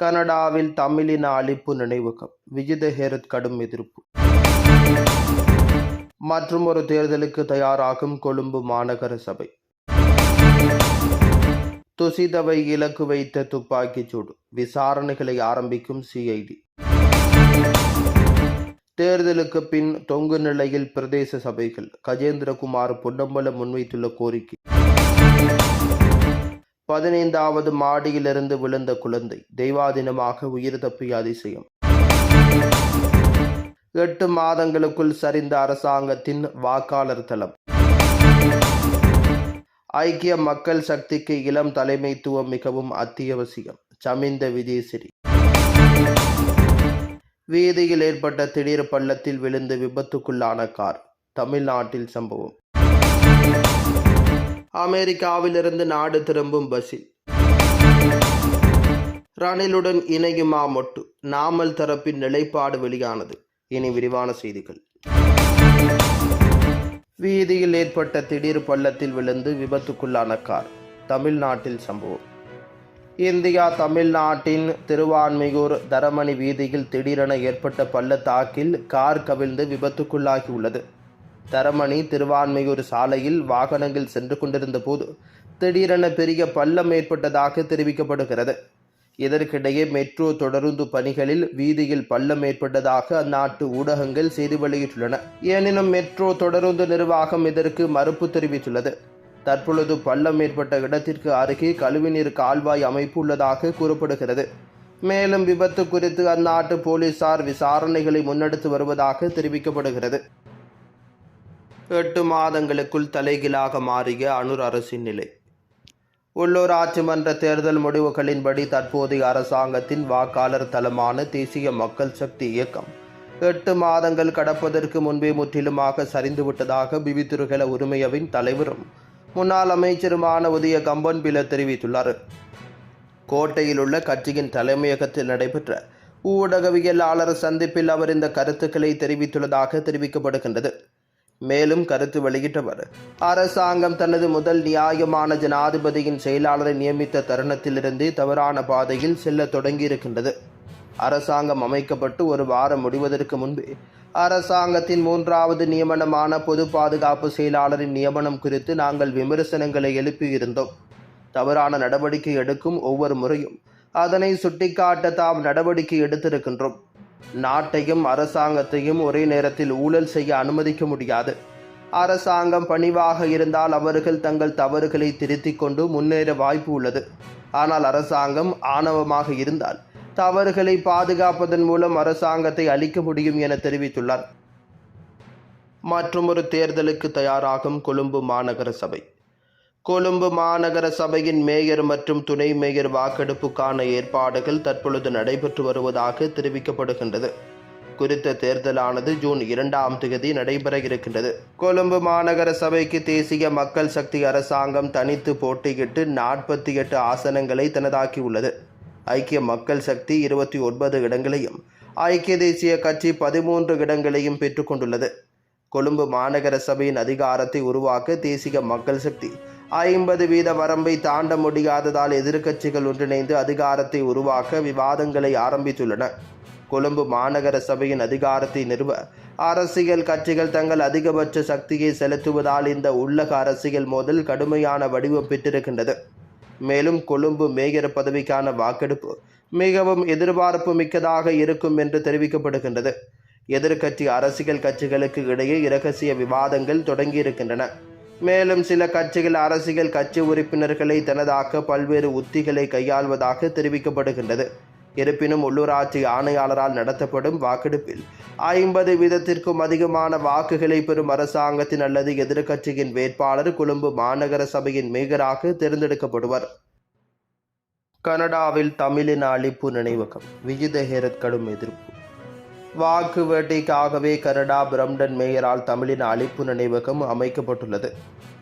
கனடாவில் தமிழின அழிப்பு நினைவகம். விஜித ஹேரத் கடும் எதிர்ப்பு. மற்றும் ஒரு தேர்தலுக்கு தயாராகும் கொழும்பு மாநகர சபை. துசிதவை இலக்கு வைத்த துப்பாக்கிச் சூடு. விசாரணைகளை ஆரம்பிக்கும் சிஐடி. தேர்தலுக்கு பின் தொங்கு நிலையில் பிரதேச சபைகள். கஜேந்திரகுமார் பொன்னம்பலம் முன்வைத்துள்ள கோரிக்கை. பதினைந்தாவது மாடியிலிருந்து விழுந்த குழந்தை. தெய்வாதீனமாக உயிர் தப்பிய அதிசயம். எட்டு மாதங்களுக்குள் சரிந்த அரசாங்கத்தின் வாக்காளர் தளம். ஐக்கிய மக்கள் சக்திக்கு இளம் தலைமைத்துவம் மிகவும் அத்தியாவசியம். சமிந்த விஜயசிறி. வீதியில் ஏற்பட்ட திடீர் பள்ளத்தில் விழுந்து விபத்துக்குள்ளான கார். தமிழ்நாட்டில் சம்பவம். அமெரிக்காவிலிருந்து நாடு திரும்பும் பஸ்ஸில் ரணிலுடன் இணையுமா மொட்டு? நாமல் தரப்பின் நிலைப்பாடு வெளியானது. இனி விரிவான செய்திகள். வீதியில் ஏற்பட்ட திடீர் பள்ளத்தில் விழுந்து விபத்துக்குள்ளான கார். தமிழ்நாட்டில் சம்பவம். இந்தியா தமிழ்நாட்டின் திருவான்மையூர் தரமணி வீதியில் திடீரென ஏற்பட்ட பள்ளத்தாக்கில் கார் கவிழ்ந்து விபத்துக்குள்ளாகியுள்ளது. தரமணி திருவான்மையூர் சாலையில் வாகனங்கள் சென்று கொண்டிருந்த போது திடீரென பெரிய பள்ளம் ஏற்பட்டதாக தெரிவிக்கப்படுகிறது. இதற்கிடையே மெட்ரோ தொடருந்து பணிகளில் வீதியில் பள்ளம் ஏற்பட்டதாக அந்நாட்டு ஊடகங்கள் செய்தி வெளியிட்டுள்ளன. எனினும் மெட்ரோ தொடருந்து நிர்வாகம் இதற்கு மறுப்பு தெரிவித்துள்ளது. தற்பொழுது பள்ளம் ஏற்பட்ட இடத்திற்கு அருகே கழிவுநீர் கால்வாய் அமைப்பு உள்ளதாக கூறப்படுகிறது. மேலும் விபத்து குறித்து அந்நாட்டு போலீசார் விசாரணைகளை முன்னெடுத்து வருவதாக தெரிவிக்கப்படுகிறது. எட்டு மாதங்களுக்குள் தலைகீழாக மாறிய அனுர் அரசின் நிலை. உள்ளூராட்சி மன்ற தேர்தல் முடிவுகளின்படி தற்போதைய அரசாங்கத்தின் வாக்காளர் தளமான தேசிய மக்கள் சக்தி இயக்கம் எட்டு மாதங்கள் கடப்பதற்கு முன்பே முற்றிலுமாக சரிந்துவிட்டதாக பிபித்துருகல உரிமையவின் தலைவரும் முன்னாள் அமைச்சருமான உதய கம்பன் பில தெரிவித்துள்ளார். கோட்டையில் உள்ள கட்சியின் தலைமையகத்தில் நடைபெற்ற ஊடகவியலாளர் சந்திப்பில் அவர் இந்த கருத்துக்களை தெரிவித்துள்ளதாக தெரிவிக்கப்படுகின்றது. மேலும் கருத்து வெளியிட்டவர். அரசாங்கம் தனது முதல் நியாயமான ஜனாதிபதியின் செயலாளரை நியமித்த தருணத்திலிருந்து தவறான பாதையில் செல்ல தொடங்கியிருக்கின்றது. அரசாங்கம் அமைக்கப்பட்டு ஒரு வாரம் முடிவதற்கு முன்பே அரசாங்கத்தின் மூன்றாவது நியமனமான பொது பாதுகாப்பு செயலாளரின் நியமனம் குறித்து நாங்கள் விமர்சனங்களை எழுப்பியிருந்தோம். தவறான நடவடிக்கை எடுக்கும் ஒவ்வொரு முறையும் அதனை சுட்டிக்காட்ட தாம் நடவடிக்கை எடுத்திருக்கின்றோம். நாட்டையும் அரசாங்கத்தையும் ஒரே நேரத்தில் ஊழல் செய்ய அனுமதிக்க முடியாது. அரசாங்கம் பணிவாக இருந்தால் அவர்கள் தங்கள் தவறுகளை திருத்திக் கொண்டு முன்னேற வாய்ப்பு உள்ளது. ஆனால் அரசாங்கம் ஆணவமாக இருந்தால் தவறுகளை பாதுகாப்பதன் மூலம் அரசாங்கத்தை அளிக்க முடியும் என தெரிவித்துள்ளார். மற்றொரு தேர்தலுக்கு தயாராகும் கொழும்பு மாநகர சபை கொழும்பு மாநகர சபையின் மேயர் மற்றும் துணை மேயர் வாக்கெடுப்புக்கான ஏற்பாடுகள் தற்பொழுது நடைபெற்று வருவதாக தெரிவிக்கப்படுகின்றது. குறித்த தேர்தலானது ஜூன் இரண்டாம் தேதி நடைபெற இருக்கின்றது. கொழும்பு மாநகர சபைக்கு தேசிய மக்கள் சக்தி அரசாங்கம் தனித்து போட்டியிட்டு நாற்பத்தி எட்டு ஆசனங்களை தனதாக்கியுள்ளது. ஐக்கிய மக்கள் சக்தி இருபத்தி ஒன்பது இடங்களையும் ஐக்கிய தேசிய கட்சி பதிமூன்று இடங்களையும் பெற்றுக்கொண்டுள்ளது. கொழும்பு மாநகர சபையின் அதிகாரத்தை உருவாக்க தேசிய மக்கள் சக்தி ஐம்பது வீத வரம்பை தாண்ட முடியாததால் எதிர்க்கட்சிகள் ஒன்றிணைந்து அதிகாரத்தை உருவாக்க விவாதங்களை ஆரம்பித்துள்ளன. கொழும்பு மாநகர சபையின் அதிகாரத்தை நிறுவ அரசியல் கட்சிகள் தங்கள் அதிகபட்ச சக்தியை செலுத்துவதால் இந்த உள்ளக அரசியல் மோதல் கடுமையான வடிவம் பெற்றிருக்கின்றது. மேலும் கொழும்பு மேயர் பதவிக்கான வாக்கெடுப்பு மிகவும் எதிர்பார்ப்பு மிக்கதாக இருக்கும் என்று தெரிவிக்கப்படுகின்றது. எதிர்க்கட்சி அரசியல் கட்சிகளுக்கு இடையே இரகசிய விவாதங்கள் தொடங்கியிருக்கின்றன. மேலும் சில கட்சிகள் அரசியல் கட்சி உறுப்பினர்களை தனதாக்க பல்வேறு உத்திகளை கையாள்வதாக தெரிவிக்கப்படுகின்றது. இருப்பினும் உள்ளூராட்சி ஆணையாளரால் நடத்தப்படும் வாக்கெடுப்பில் ஐம்பது வீதத்திற்கும் அதிகமான வாக்குகளை பெறும் அரசாங்கத்தின் அல்லது எதிர்க்கட்சியின் வேட்பாளர் கொழும்பு மாநகர சபையின் மேயராக தேர்ந்தெடுக்கப்படுவர். கனடாவில் தமிழின அழிப்பு நினைவகம். விஜித ஹேரத் கடும் எதிர்ப்பு. வாக்கு வேட்டைக்காகவே கனடா பிரம்டன் மேயரால் தமிழின அழிப்பு நினைவகம் அமைக்கப்பட்டுள்ளது.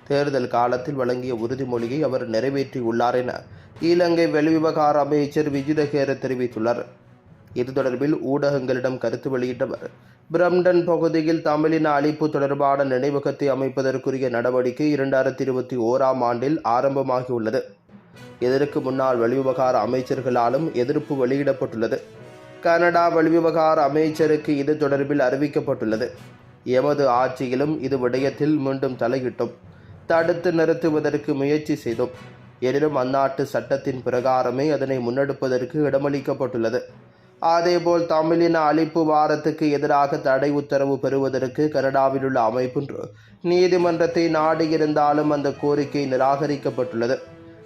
தேர்தல் காலத்தில் வழங்கிய உறுதிமொழியை அவர் நிறைவேற்றியுள்ளார் என இலங்கை வெளிவிவகார அமைச்சர் விஜிதஹேர தெரிவித்துள்ளார். இது தொடர்பில் ஊடகங்களிடம் கருத்து வெளியிட்டவர் பிரம்டன் பகுதியில் தமிழின அழிப்பு தொடர்பான நினைவகத்தை அமைப்பதற்குரிய நடவடிக்கை இரண்டாயிரத்தி இருபத்தி ஓராம் ஆண்டில் ஆரம்பமாகியுள்ளது. இதற்கு முன்னாள் வெளிவிவகார அமைச்சர்களாலும் எதிர்ப்பு வெளியிடப்பட்டுள்ளது. கனடா வெளிவிவகார அமைச்சருக்கு இது தொடர்பில் அறிவிக்கப்பட்டுள்ளது. எமது ஆட்சியிலும் இது விடயத்தில் மீண்டும் தலையிட்டோம். தடுத்து நிறுத்துவதற்கு முயற்சி செய்தோம். எனினும் அந்நாட்டு சட்டத்தின் பிரகாரமே அதனை முன்னெடுப்பதற்கு இடமளிக்கப்பட்டுள்ளது. அதேபோல் தமிழின அழிப்பு வாரத்துக்கு எதிராக தடை உத்தரவு பெறுவதற்கு கனடாவில் உள்ள அமைப்பொன்று நீதிமன்றத்தை நாடியிருந்தாலும் அந்த கோரிக்கை நிராகரிக்கப்பட்டுள்ளது.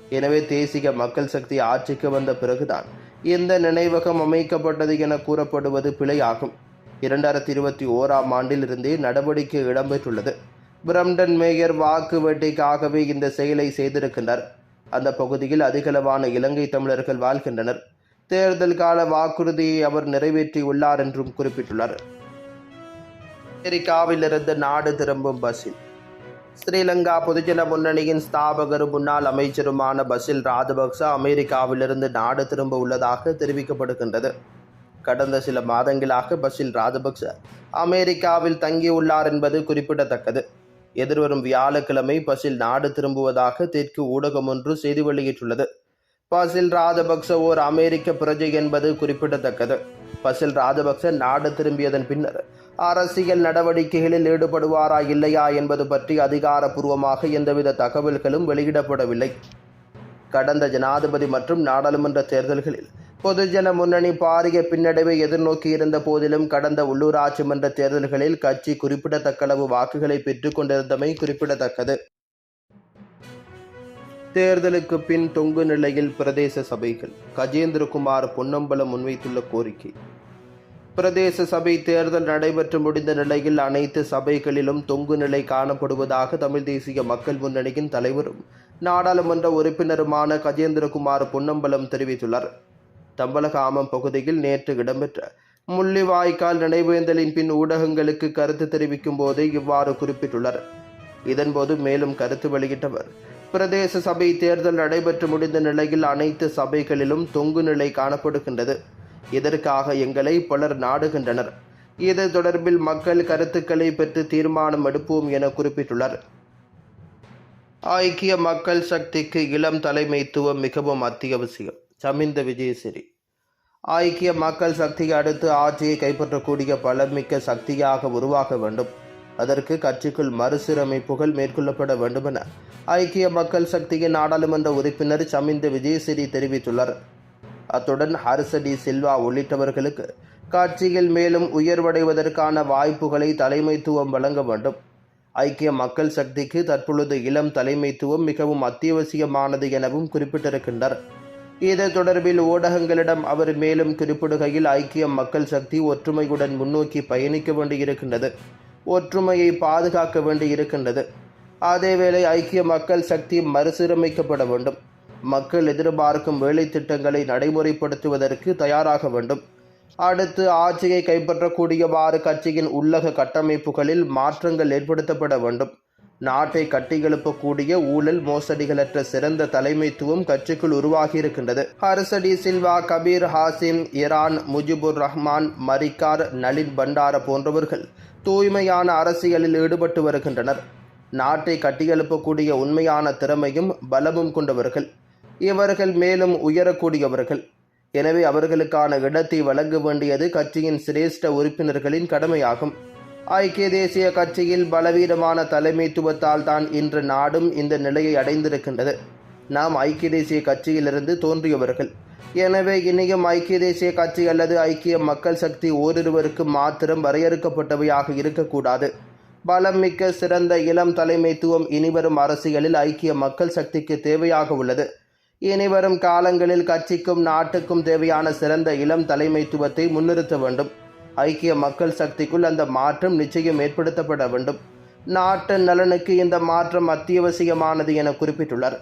எனவே தேசிய மக்கள் சக்தி ஆட்சிக்கு வந்த பிறகுதான் இந்த நினைவகம் அமைக்கப்பட்டது என கூறப்படுவது பிழையாகும். இரண்டாயிரத்தி இருபத்தி ஓராம் ஆண்டிலிருந்தே நடவடிக்கை இடம்பெற்றுள்ளது. பிரம்டன் மேயர் வாக்கு வேட்டைக்காகவே இந்த செயலை செய்திருக்கின்றார். அந்த பகுதியில் அதிகளவான இலங்கை தமிழர்கள் வாழ்கின்றனர். தேர்தல் கால வாக்குறுதியை அவர் நிறைவேற்றியுள்ளார் என்றும் குறிப்பிட்டுள்ளார். அமெரிக்காவிலிருந்து நாடு திரும்பும் பஸ்ஸில் ஸ்ரீலங்கா பொதுஜன முன்னணியின் ஸ்தாபகரும் முன்னாள் அமைச்சருமான பசில் ராஜபக்ச அமெரிக்காவிலிருந்து நாடு திரும்ப உள்ளதாக தெரிவிக்கப்படுகின்றது. கடந்த சில மாதங்களாக பசில் ராஜபக்ச அமெரிக்காவில் தங்கியுள்ளார் என்பது குறிப்பிடத்தக்கது. எதிர்வரும் வியாழக்கிழமை பசில் நாடு திரும்புவதாக தெற்கு ஊடகம் ஒன்று செய்தி வெளியிட்டுள்ளது. பசில் ராஜபக்ச ஓர் அமெரிக்க பிரஜை என்பது குறிப்பிடத்தக்கது. பசில் ராஜபக்ச நாடு திரும்பியதன் பின்னர் அரசியல் நடவடிக்கைகளில் ஈடுபடுவாரா இல்லையா என்பது பற்றி அதிகாரப்பூர்வமாக எந்தவித தகவல்களும் வெளியிடப்படவில்லை. கடந்த ஜனாதிபதி மற்றும் நாடாளுமன்ற தேர்தல்களில் பொதுஜன முன்னணி பாரிய பின்னடைவை எதிர்நோக்கியிருந்த போதிலும் கடந்த உள்ளூராட்சி மன்ற தேர்தல்களில் கட்சி குறிப்பிடத்தக்களவு வாக்குகளை பெற்றுக்கொண்டிருந்தமை குறிப்பிடத்தக்கது. தேர்தலுக்கு பின் தொங்கு நிலையில் பிரதேச சபைகள் கஜேந்திரகுமார் பொன்னம்பலம் முன்வைத்துள்ள கோரிக்கை பிரதேச சபை தேர்தல் நடைபெற்று முடிந்த நிலையில் அனைத்து சபைகளிலும் தொங்கு நிலை காணப்படுவதாக தமிழ் தேசிய மக்கள் முன்னணியின் தலைவரும் நாடாளுமன்ற உறுப்பினருமான கஜேந்திரகுமார் பொன்னம்பலம் தெரிவித்துள்ளார். தம்பலகாமம் பகுதியில் நேற்று இடம்பெற்ற முள்ளிவாய்க்கால் நினைவேந்தலின் பின் ஊடகங்களுக்கு கருத்து தெரிவிக்கும் போதே இவ்வாறு குறிப்பிட்டுள்ளார். இதன்போது மேலும் கருத்து வெளியிட்டவர் பிரதேச சபை தேர்தல் நடைபெற்று முடிந்த நிலையில் அனைத்து சபைகளிலும் தொங்கு நிலை காணப்படுகின்றது. இதற்காக எங்களை பலர் நாடுகின்றனர்? இது தொடர்பில் மக்கள் கருத்துக்களை பெற்று தீர்மானம் எடுப்போம் என குறிப்பிட்டுள்ளார். ஐக்கிய மக்கள் சக்திக்கு இளம் தலைமைத்துவம் மிகவும் அத்தியாவசியம். சமிந்த விஜயசிறி. ஐக்கிய மக்கள் சக்தியை அடுத்து ஆட்சியை கைப்பற்றக்கூடிய பலமிக்க சக்தியாக உருவாக வேண்டும். அதற்கு கட்சிக்குள் மறுசீரமைப்புகள் மேற்கொள்ளப்பட வேண்டுமென ஐக்கிய மக்கள் சக்தியின் நாடாளுமன்ற உறுப்பினர் சமிந்த விஜயசிறி தெரிவித்துள்ளார். அத்துடன் ஹர்சடி சில்வா உள்ளிட்டவர்களுக்கு கட்சியில் மேலும் உயர்வடைவதற்கான வாய்ப்புகளை தலைமைத்துவம் வழங்க வேண்டும். ஐக்கிய மக்கள் சக்திக்கு தற்பொழுது இளம் தலைமைத்துவம் மிகவும் அத்தியாவசியமானது எனவும் குறிப்பிட்டிருக்கின்றார் இது தொடர்பில் ஊடகங்களிடம் அவர் மேலும் குறிப்பிடுகையில் ஐக்கிய மக்கள் சக்தி ஒற்றுமையுடன் முன்னோக்கி பயணிக்க வேண்டியிருக்கின்றது. ஒற்றுமையை பாதுகாக்க வேண்டியிருக்கின்றது. அதேவேளை ஐக்கிய மக்கள் சக்தி மறுசீரமைக்கப்பட வேண்டும். மக்கள் எதிர்பார்க்கும் வேலை திட்டங்களை நடைமுறைப்படுத்துவதற்கு தயாராக வேண்டும். அடுத்து ஆட்சியை கைப்பற்றக்கூடியவாறு கட்சியின் உள்ளக கட்டமைப்புகளில் மாற்றங்கள் ஏற்படுத்தப்பட வேண்டும். நாட்டை கட்டியெழுப்பக்கூடிய ஊழல் மோசடிகளற்ற சிறந்த தலைமைத்துவம் கட்சிக்குள் உருவாகியிருக்கின்றது. ஹர்சடி சில்வா கபீர் ஹாசிம் இரான் முஜிபுர் ரஹ்மான் மரிக்கார் நளின் பண்டார போன்றவர்கள் தூய்மையான அரசியலில் ஈடுபட்டு வருகின்றனர். நாட்டை கட்டியெழுப்பக்கூடிய உண்மையான திறமையும் பலமும் கொண்டவர்கள். இவர்கள் மேலும் உயரக்கூடியவர்கள். எனவே அவர்களுக்கான இடத்தை வழங்க வேண்டியது கட்சியின் சிரேஷ்ட உறுப்பினர்களின் கடமையாகும். ஐக்கிய தேசிய கட்சியில் பலவீனமான தலைமைத்துவத்தால் தான் இன்று நாடும் இந்த நிலையை அடைந்திருக்கின்றது. நாம் ஐக்கிய தேசிய கட்சியிலிருந்து தோன்றியவர்கள். எனவே இனியும் ஐக்கிய தேசிய கட்சி அல்லது ஐக்கிய மக்கள் சக்தி ஓரிருவருக்கு மாத்திரம் வரையறுக்கப்பட்டவையாக இருக்கக்கூடாது. பலம் மிக்க சிறந்த இளம் தலைமைத்துவம் இனிவரும் அரசியலில் ஐக்கிய மக்கள் சக்திக்கு தேவையாக உள்ளது. இனிவரும் காலங்களில் கட்சிக்கும் நாட்டுக்கும் தேவையான சிறந்த இளம் தலைமைத்துவத்தை முன்னிறுத்த வேண்டும். ஐக்கிய மக்கள் சக்திக்குள் அந்த மாற்றம் நிச்சயம் ஏற்படுத்தப்பட வேண்டும். நாட்டு நலனுக்கு இந்த மாற்றம் அத்தியாவசியமானது என குறிப்பிட்டுள்ளார்.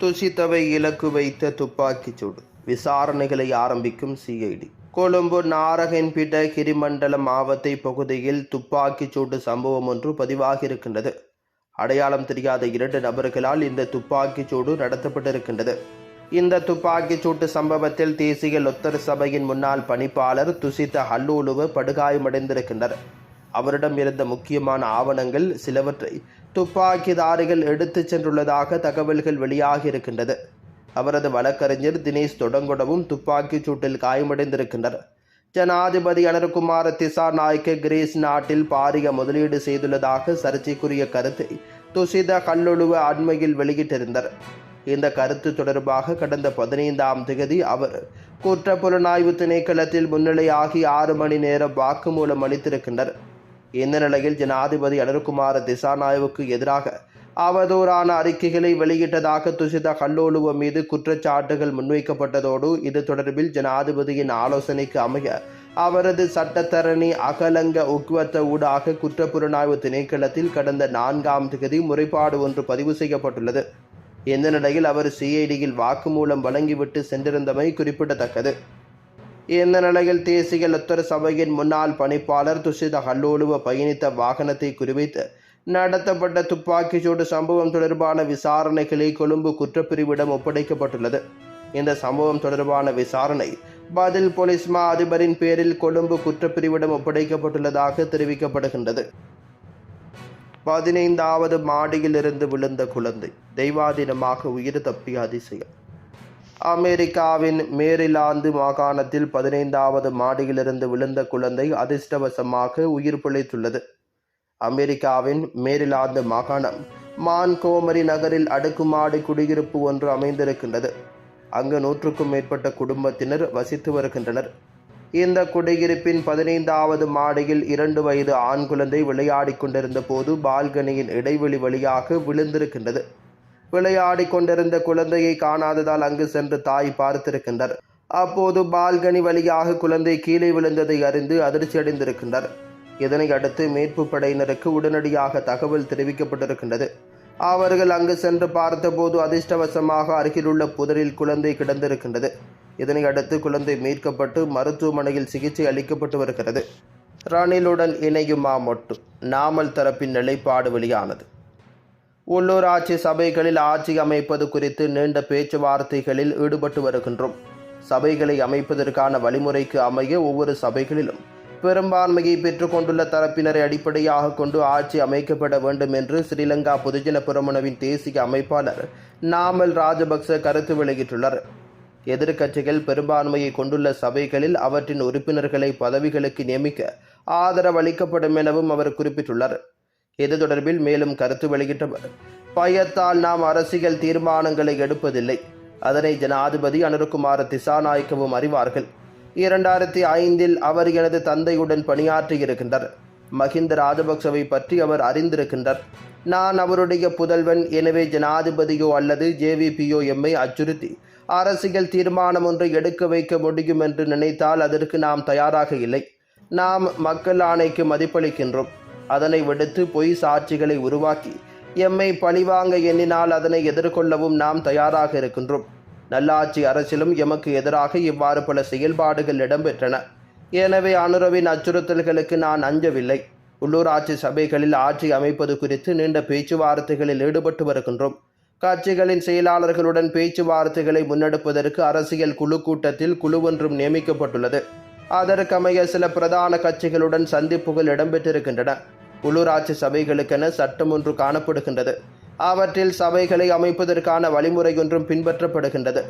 துஷித்தவை இலக்கு வைத்த துப்பாக்கிச் சூடு. விசாரணைகளை ஆரம்பிக்கும் சிஐடி கொழும்பு நாரகன்பீட்ட கிரிமண்டல மாவத்தை பகுதியில் துப்பாக்கிச் சூடு சம்பவம் ஒன்று பதிவாகியிருக்கின்றது. அடையாளம் தெரியாத இரண்டு நபர்களால் இந்த துப்பாக்கிச் சூடு நடத்தப்பட்டிருக்கின்றது. இந்த துப்பாக்கிச் சூட்டு சம்பவத்தில் தேசிய லொத்தர் சபையின் முன்னாள் பணிப்பாளர் துசித்த ஹல்லூலுவ படுகாயமடைந்திருக்கின்றனர் அவரிடம் இருந்த முக்கியமான ஆவணங்கள் சிலவற்றை துப்பாக்கிதாரிகள் எடுத்துச் சென்றுள்ளதாக தகவல்கள் வெளியாகி இருக்கின்றது. அவரது வழக்கறிஞர் தினேஷ் தொடங்குடவும் துப்பாக்கிச் சூட்டில் காயமடைந்திருக்கின்றனர் ஜனாதிபதி அனர்குமார் திசா நாய்க்கு கிரீஸ் நாட்டில் பாரிய முதலீடு செய்துள்ளதாக சர்ச்சைக்குரிய கருத்தை துசித கல்லுழுவ அண்மையில் வெளியிட்டிருந்தார். இந்த கருத்து தொடர்பாக கடந்த பதினைந்தாம் தேதி அவர் குற்ற புலனாய்வு திணைக்களத்தில் முன்னிலையாகி ஆறு மணி நேரம் வாக்குமூலம் அளித்திருக்கின்றனர் இந்த நிலையில் ஜனாதிபதி அனுர்குமார திசாநாயவுக்கு எதிராக அவதூறான அறிக்கைகளை வெளியிட்டதாக துஷிதா கல்லோலுவ மீது குற்றச்சாட்டுகள் முன்வைக்கப்பட்டதோடு இது தொடர்பில் ஜனாதிபதியின் ஆலோசனைக்கு அமைய அவரது சட்டத்தரணி அகலங்க உக்வத்த ஊடாக குற்றப்புலனாய்வு திணைக்களத்தில் கடந்த நான்காம் தேதி முறைப்பாடு ஒன்று பதிவு செய்யப்பட்டுள்ளது. இந்த நிலையில் அவர் சிஐடியில் வாக்குமூலம் வழங்கிவிட்டு சென்றிருந்தமை குறிப்பிடத்தக்கது. இந்த நிலையில் தேசிய லத்தர் சபையின் முன்னாள் பணிப்பாளர் துஷித ஹல்லோலுவ பயணித்த வாகனத்தை குறிவைத்து நடத்தப்பட்ட துப்பாக்கிச்சூடு சம்பவம் தொடர்பான விசாரணைகளை கொழும்பு குற்றப்பிரிவிடம் ஒப்படைக்கப்பட்டுள்ளது. இந்த சம்பவம் தொடர்பான விசாரணை பதில் போலீஸ் மா அதிபரின் பேரில் கொழும்பு குற்றப்பிரிவிடம் ஒப்படைக்கப்பட்டுள்ளதாக தெரிவிக்கப்படுகின்றது. பதினைந்தாவது மாடியிலிருந்து விழுந்த குழந்தை தெய்வாதீனமாக உயிர் தப்பிய அதிசயம். அமெரிக்காவின் மேரிலாந்து மாகாணத்தில் பதினைந்தாவது மாடியிலிருந்து விழுந்த குழந்தை அதிர்ஷ்டவசமாக உயிர் பிழைத்துள்ளது. அமெரிக்காவின் மேரிலாந்து மாகாணம் மான்கோமரி நகரில் அடுக்குமாடி குடியிருப்பு ஒன்று அமைந்திருக்கின்றது. அங்கு நூற்றுக்கும் மேற்பட்ட குடும்பத்தினர் வசித்து வருகின்றனர். இந்த குடியிருப்பின் பதினைந்தாவது மாடியில் இரண்டு வயது ஆண் குழந்தை விளையாடி கொண்டிருந்த போது பால்கனியின் இடைவெளி வழியாக விழுந்திருக்கின்றது. விளையாடி கொண்டிருந்த குழந்தையை காணாததால் அங்கு சென்று தாய் பார்த்திருக்கின்றார். அப்போது பால்கனி வழியாக குழந்தை கீழே விழுந்ததை அறிந்து அதிர்ச்சியடைந்திருக்கின்றார். இதனை அடுத்து மீட்பு படையினருக்கு உடனடியாக தகவல் தெரிவிக்கப்பட்டிருக்கின்றது. அவர்கள் அங்கு சென்று பார்த்தபோது அதிர்ஷ்டவசமாக அருகிலுள்ள புதரில் குழந்தை கிடந்திருக்கின்றது. இதனை அடுத்து குழந்தை மீட்கப்பட்டு மருத்துவமனையில் சிகிச்சை அளிக்கப்பட்டு வருகிறது. ரணிலுடன் இணையும் மாமொட்டு நாமல் தரப்பின் நிலைப்பாடு வெளியானது. உள்ளூராட்சி சபைகளில் ஆட்சி அமைப்பது குறித்து நீண்ட பேச்சுவார்த்தைகளில் ஈடுபட்டு வருகின்றோம். சபைகளை அமைப்பதற்கான வழிமுறைக்கு அமைய ஒவ்வொரு சபைகளிலும் பெரும்பான்மையை பெற்றுக்கொண்டுள்ள தரப்பினரை அடிப்படையாக கொண்டு ஆட்சி அமைக்கப்பட வேண்டும் என்று ஸ்ரீலங்கா பொதுஜன புரமுனவின் தேசிய அமைப்பாளர் நாமல் ராஜபக்ச கருத்து வெளியிட்டுள்ளார். எதிர்க்கட்சிகள் பெரும்பான்மையை கொண்டுள்ள சபைகளில் அவற்றின் உறுப்பினர்களை பதவிகளுக்கு நியமிக்க ஆதரவு அளிக்கப்படும் எனவும் அவர் குறிப்பிட்டுள்ளார். இது தொடர்பில் மேலும் கருத்து வெளியிட்டவர் பயத்தால் நாம் அரசியல் தீர்மானங்களை எடுப்பதில்லை. அதனை ஜனாதிபதி அனுருகுமார திசாநாயக்கவும் அறிவார்கள். இரண்டாயிரத்தி ஐந்தில் அவர் எனது தந்தையுடன் பணியாற்றியிருக்கின்றார். மஹிந்த ராஜபக்சவை பற்றி அவர் அறிந்திருக்கின்றார். நான் அவருடைய புதல்வன் எனவே ஜனாதிபதியோ அல்லது ஜேவிபியோ எம்மை அச்சுறுத்தி அரசியல் தீர்மானம் ஒன்றை எடுக்க வைக்க முடியும் என்று நினைத்தால் அதற்கு நாம் தயாராக இல்லை. நாம் மக்கள் ஆணைக்கு மதிப்பளிக்கின்றோம். அதனை விடுத்து பொய் சாட்சிகளை உருவாக்கி எம்மை பழிவாங்க எண்ணினால் அதனை எதிர்கொள்ளவும் நாம் தயாராக இருக்கின்றோம். நல்லாட்சி அரசிலும் எமக்கு எதிராக இவ்வாறு பல செயல்பாடுகள் இடம்பெற்றன. எனவே அனுரவின் அச்சுறுத்தல்களுக்கு நான் அஞ்சவில்லை. உள்ளூராட்சி சபைகளில் ஆட்சி அமைப்பது குறித்து நீண்ட பேச்சுவார்த்தைகளில் ஈடுபட்டு வருகின்றோம். கட்சிகளின் செயலாளர்களுடன் பேச்சுவார்த்தைகளை முன்னெடுப்பதற்கு அரசியல் குழு கூட்டத்தில் குழு ஒன்றும் நியமிக்கப்பட்டுள்ளது. அதற்கமைய சில பிரதான கட்சிகளுடன் சந்திப்புகள் இடம்பெற்றிருக்கின்றன. உள்ளூராட்சி சபைகளுக்கென சட்டம் ஒன்று காணப்படுகின்றது. அவற்றில் சபைகளை அமைப்பதற்கான வழிமுறை ஒன்றும் பின்பற்றப்படுகின்றது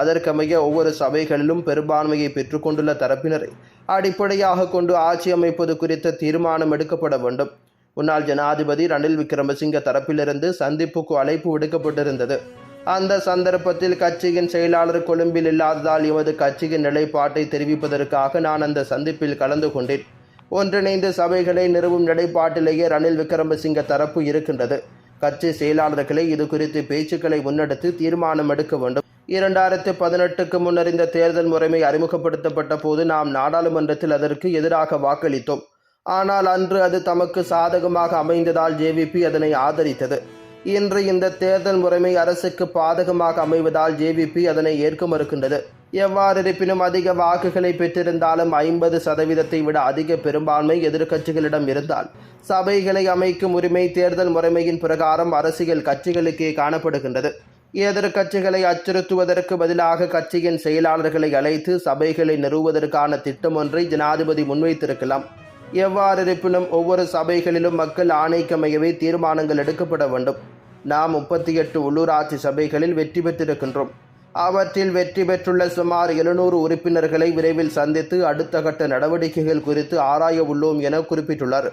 அதற்கமைய ஒவ்வொரு சபைகளிலும் பெரும்பான்மையை பெற்றுக்கொண்டுள்ள தரப்பினரை அடிப்படையாக கொண்டு ஆட்சி அமைப்பது குறித்த தீர்மானம் எடுக்கப்பட வேண்டும். முன்னாள் ஜனாதிபதி ரணில் விக்ரமசிங்க தரப்பிலிருந்து சந்திப்புக்கு அழைப்பு விடுக்கப்பட்டிருந்தது. அந்த சந்தர்ப்பத்தில் கட்சியின் செயலாளர் கொழும்பில் இல்லாததால் எமது கட்சியின் நிலைப்பாட்டை தெரிவிப்பதற்காக நான் அந்த சந்திப்பில் கலந்து கொண்டேன். ஒன்றிணைந்து சபைகளை நிறுவும் நிலைப்பாட்டிலேயே ரணில் விக்ரமசிங்க தரப்பு இருக்கின்றது. கட்சி செயலாளர்களை இது குறித்து பேச்சுக்களை முன்னெடுத்து தீர்மானம் எடுக்க வேண்டும். இரண்டாயிரத்து பதினெட்டுக்கு முன்னர் இந்த தேர்தல் முறைமை அறிமுகப்படுத்தப்பட்ட போது நாம் நாடாளுமன்றத்தில் அதற்கு எதிராக வாக்களித்தோம். ஆனால் அன்று அது தமக்கு சாதகமாக அமைந்ததால் ஜேவிபி அதனை ஆதரித்தது. இன்று இந்த தேர்தல் முறைமை அரசுக்கு பாதகமாக அமைவதால் ஜேவிபி அதனை ஏற்க மறுக்கின்றது. எவ்வாறு இருப்பினும் அதிக வாக்குகளை பெற்றிருந்தாலும் ஐம்பது சதவீதத்தை விட அதிக பெரும்பான்மை எதிர்க்கட்சிகளிடம் இருந்தால் சபைகளை அமைக்கும் உரிமை தேர்தல் முறைமையின் பிரகாரம் அரசியல் கட்சிகளுக்கே காணப்படுகின்றது. எதிர்க்கட்சிகளை அச்சுறுத்துவதற்கு பதிலாக கட்சியின் செயலாளர்களை அழைத்து சபைகளை நிறுவுவதற்கான திட்டம் ஒன்றை ஜனாதிபதி முன்வைத்திருக்கலாம். எவ்வாறு இருப்பினும் ஒவ்வொரு சபைகளிலும் மக்கள் ஆணைக்கமையவே தீர்மானங்கள் எடுக்கப்பட வேண்டும். நாம் முப்பத்தி எட்டு உள்ளூராட்சி சபைகளில் வெற்றி பெற்றிருக்கின்றோம். அவற்றில் வெற்றி பெற்றுள்ள சுமார் எழுநூறு உறுப்பினர்களை விரைவில் சந்தித்து அடுத்த கட்ட நடவடிக்கைகள் குறித்து ஆராய உள்ளோம் என குறிப்பிட்டுள்ளார்.